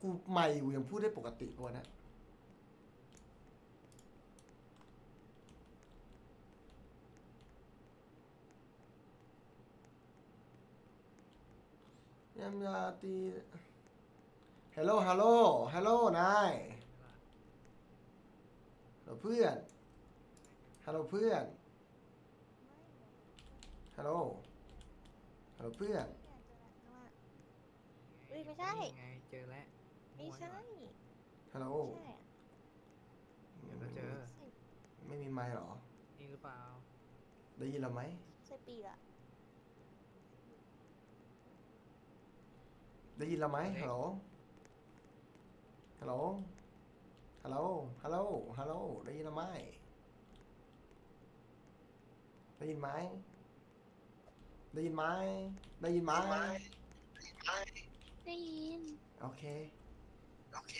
กูไม่กูยังพูดได้ปกติกว่านะยำยาตีฮัลโหลฮัลโหลฮัลโหลนายฮัลโหลเพื่อน ฮัลโหลเพื่อน ฮัลโหล ฮัลโหลเพื่อนเฮ้ยไม่ใช่ นี่ไงเจอแล้ว ไม่ใช่ฮัลโหลใช่อะเดี๋ยวก็เจอ ใส่ไม่มีไมค์เหรอ นี่หรือเปล่า ได้ยินเราไหม ใส่ปีกอะได้ยินเราไหมฮัลโหล ฮัลโหล ฮัลโหล ฮัลโหล ฮัลโหล ได้ยินเราไหมได้ยินไหมได้ยินไหมได้ยินไหมได้ยิน โอเค โอเค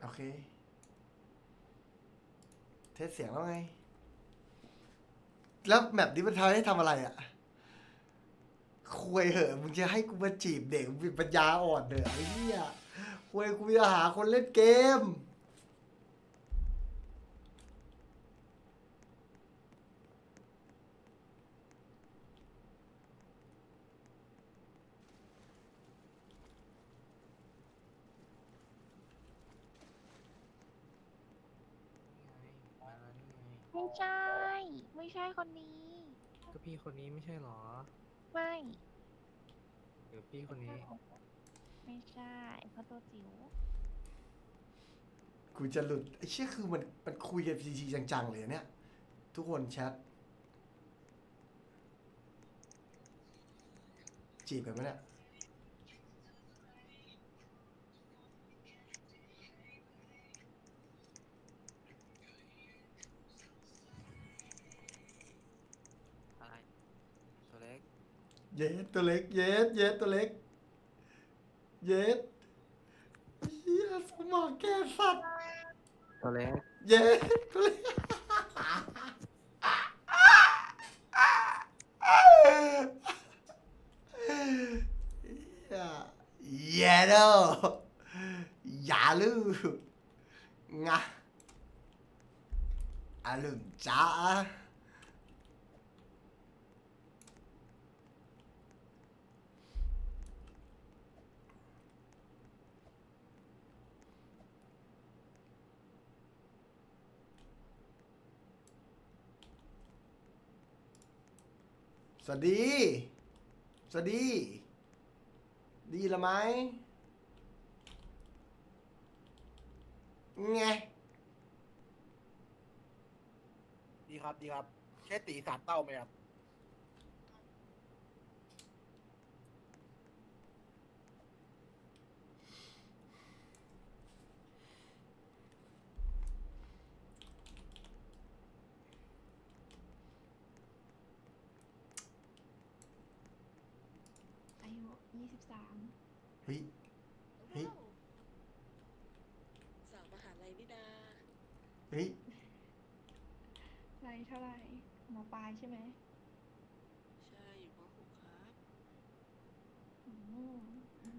โอเค เทสเสียงแล้วไง แล้วแมปนี้มันทำให้ทำอะไรอะคุยเหอะมึงจะให้กูมาจีบเด็กมึงเป็นปัญญาอ่อนเด้อไอ้เหี้ยคุยกูจะหาคนเล่นเกม นี่ไงมาแล้วนี่ ไงไม่ใช่ ไม่ใช่คนนี้ ก็พี่คนนี้ไม่ใช่หรอ ไม่หรือพี่คนนี้ไม่ใช่เพราะตัวจิ๋วกูจะหลุดไอ้เชี่ยคือมันมันคุยกันจริงๆจังๆเลยเนี่ย ทุกคนแชทจีบกันไหมเนี่ย เย็ดตัวเล็ก เย็ดเย็ดตัวเล็ก เย็ดเฮียสมองแกสัตว์ตัวเล็กเย็ดตัวเล็กเฮียเย็ดออย่าลืมงะอาลืมจ้า สวัสดี สวัสดี ดีละไหมไงดีครับดีครับแค่ตีสามเต้าไหมครับ อายุยี่ สิบสามเฮ้ย เฮ้ยสาวมหาลัยนี่นาเฮ้ย ไรเท่าไหร่หมอปลายใช่ไหมใช่อยู่ม .6 ครับอืม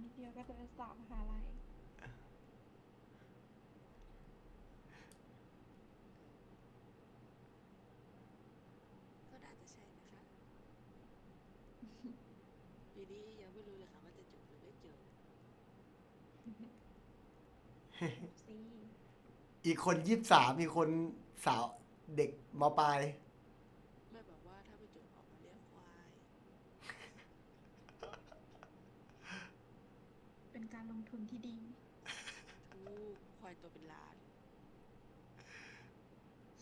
นิดเดียวก็จะสอบมหาลัย ก็อาจจะใช่นะคะ ปีนี้ยังไม่รู้เลยค่ะว่าจะจบหรือไม่จบ ซีอีกคนยี่สิบสามอีกคนสาวเด็กมปลาย แม่บอกว่าถ้าไม่จบออกมาเลี้ยงควายเป็นการลงทุนที่ดี ทูกควายตัวเป็นล้าน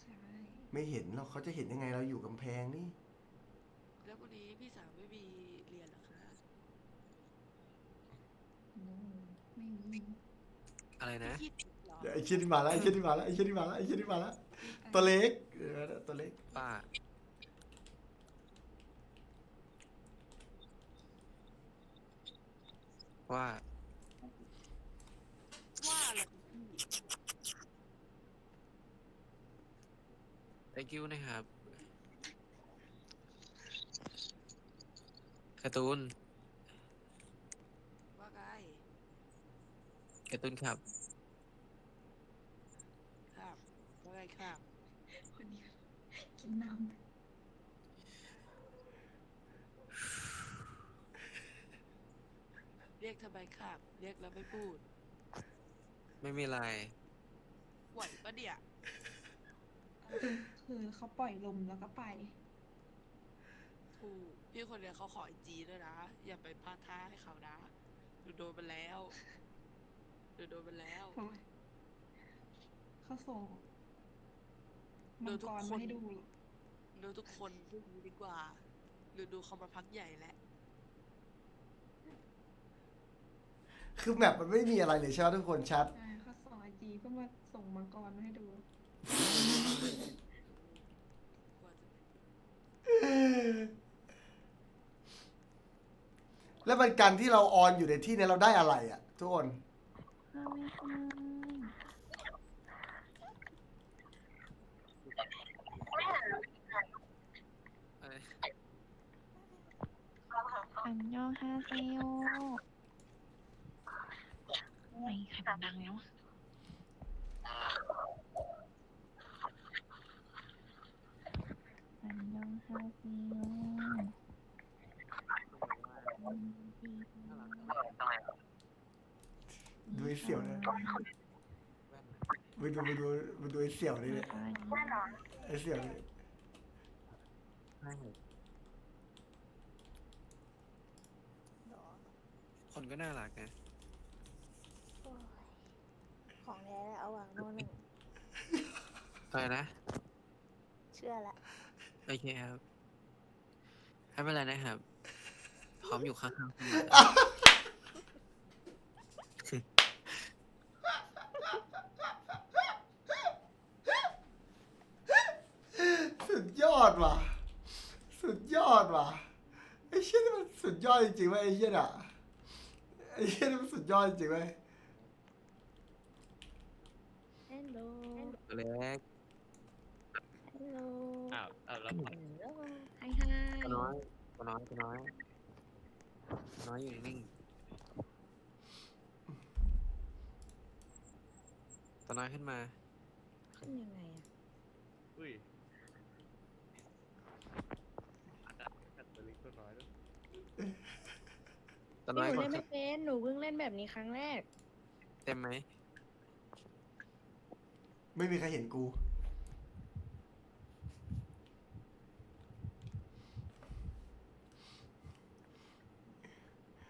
ใช่ไม่เห็นหรอกเขาจะเห็นยังไงเราอยู่กำแพงนี่ แล้ววันนี้พี่สาวไม่มีเรียนเหรอคะ อืมไม่มี อะไรนะคิดเหรอเดี๋ยวไอ้เชี่ยนี่มาแล้วไอ้เชี่ยนี่มาแล้วไอ้เชี่ยนี่มาแล้วไอ้เชี่ยนี่มาแล้วตัวเล็กเออตัวเล็กป้าว่าว่าอะไรพี่ thank you นะครับการ์ตูน ว่าไง การ์ตูนครับ ครับว่าไงครับ คนนี้กินน้เรียกทำไมครับ เรียกแล้วไม่พูด ไม่มีอะไรไหวปะเนี่ยำคือเขาปล่อยลมแล้วก็ไป ถูกพี่คนเนี้ยเขาขอไอจีด้วยนะ อย่าไปพลาดท่าให้เขานะหนูโดนไปแล้ว หนูโดนไปแล้วทำไมเขาส่งเดี๋มัยวงทุกกรคนมาให้ดูเหรอดูทุกคนพวกนี้ดีกว่า หรือดูเขามาพักใหญ่แล้วคือแมปมันไม่มีอะไรเลยใช่ไหมทุกคนแชทใช่เขาส่งไอจีเพื่อมาส่งมังกรมาให้ดูกว่าจะแล้วมันการที่เราออนอยู่ในที่เนี้เราได้อะไรอะ ทุกคน อะไรอันยองฮาเซโยไม่ใครมันดังแล้วอะอันยองฮาเซโยอืมดี ดูไอ้เสี่ยวนะแว่นนะไปดูไปดูไปดูไอ้เสี่ยวนี่เลยอันไอ้เสี่ยวนี่ใช่คนก็น่ารักนะของแท้เอาวางโน่นหนึ่งอะไรนะ เชื่อละ โอเคครับไม่เป็นไรนะครับ พร้อมอยู่ข้างๆคุณ สุดย อดว่ะ สุดยอดว่ะไอ้เชี่ยนี่มันสุดยอดจริงๆเว้ยไอ้เชี่ยอะไอ้เชี่ยนี่มันสุดยอดจริงๆเว้ยฮัลโหลตัวเล็กฮัลโหลอ้าวอ้าวแล้วฮัลโหลไฮไฮตัวน้อยตัวน้อยตัวน้อยตัวน้อยอยู่นิ่งๆตัวน้อยขึ้นมา ขึ้นยังไงอะอุ้ยอาจจะกัดตัวเล็กตัวน้อยด้วย ตัวน้อยหนูกดเล่นไม่เป็นหนูเพิ่งเล่นแบบนี้ครั้งแรก เต็มไหมไม่มีใครเห็นกู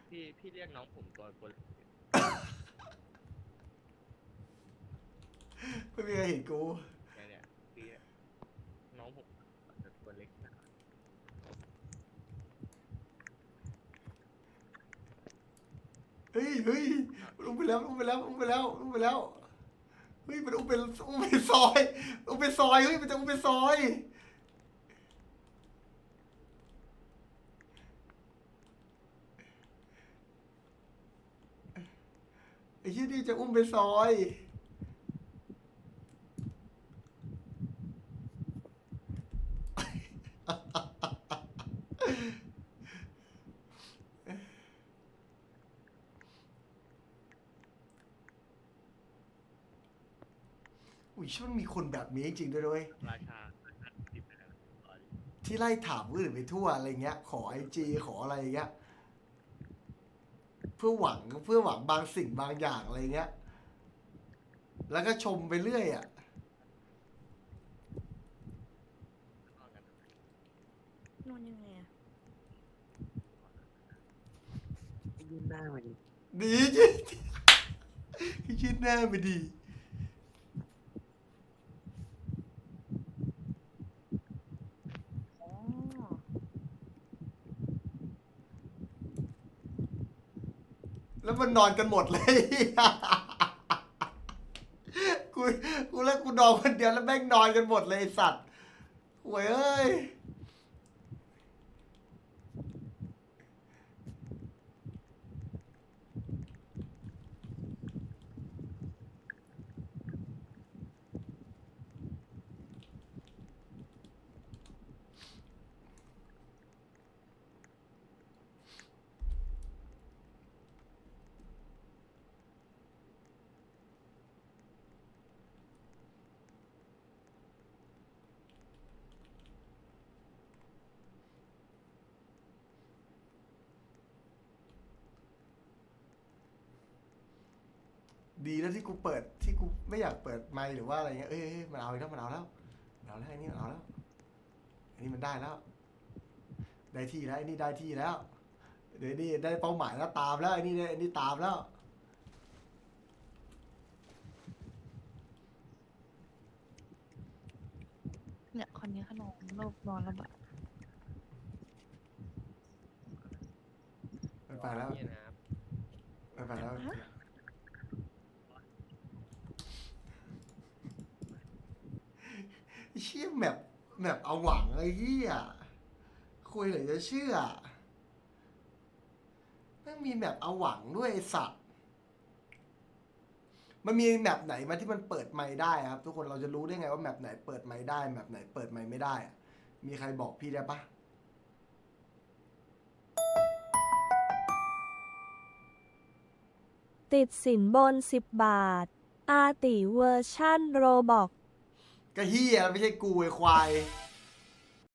พี่พี่เรียกน้องผมตัวตัวเล็กไม่มีใครเห็นกู ไงเนี่ยพี่น้องผมจะตัวเล็กนะ เฮ้ยเฮ้ยมันอุ้มไปแล้วอุ้มไปแล้วอุ้มไปแล้วอุ้มไปแล้วเฮ้ยมันอุ้มเป็นอุ้มเป็นซอยอุ้มเป็นซอยเฮ้ยมันจะอุ้มเป็นซอยไอ้ที่นี่จะอุ้มเป็นซอย ช่างมีคนแบบนี้จริงๆด้วยด้วยราชาราชาสิบไปแล้วอ๋อที่ไล่ถามคนอื่นไปทั่วอะไรเงี้ย ขอไอจีขออะไรเงี้ย เพื่อหวังเพื่อหวังบางสิ่งบางอย่างอะไรเงี้ย แล้วก็ชมไปเรื่อยอะนอกกันนอนยังไงอะยื่นหน้ามาดิดีจริง คิดหน้าไม่ดี อ๋อ แล้ว มันนอนกันหมดเลยกูกูแล้วกูนอนคนเดียวแล้วแม่งนอนกันหมดเลยสัตว์หวยเอ้ย เดีแล้วที่กูเปิดที่กูไม่อยากเปิดไมค์หรือว่าอะไรเงี้ยเอ้ยเอ้ยมันเอาอีกแล้วมันเอาแล้วมันเอาแล้วไอ้นี่มันเอาแล้วไอ้นี่มันได้แล้ว ได้ที่แล้วไอ้นี่ได้ที่แล้วเดี๋ยวนี่ได้เป้าหมายแล้วตามแล้วไอ้นี่ได้ไอ้นี่ตามแล้ว เนี่ยคนนี้ขนมโลกนอนระบาดมันไปแล้ว เนี่ยนะครับ มันไปแล้วไอ้เชี่ยแบบแบบเอาหวังไอ้เหี้ยคุยเหลือจะเชื่อแม่งมีแบบเอาหวังด้วยไอสัตว์ มันมีแมปไหนมาที่มันเปิดไมค์ได้ครับ ทุกคนเราจะรู้ได้ไงว่าแมปไหนเปิดไมค์ได้แมปไหนเปิดไมค์ไม่ได้ มีใครบอกพี่ได้ปะติดสินบน 10 บาท อาติเวอร์ชั่นโรบอก ก็เฮียไม่ใช่กูไอ้ควาย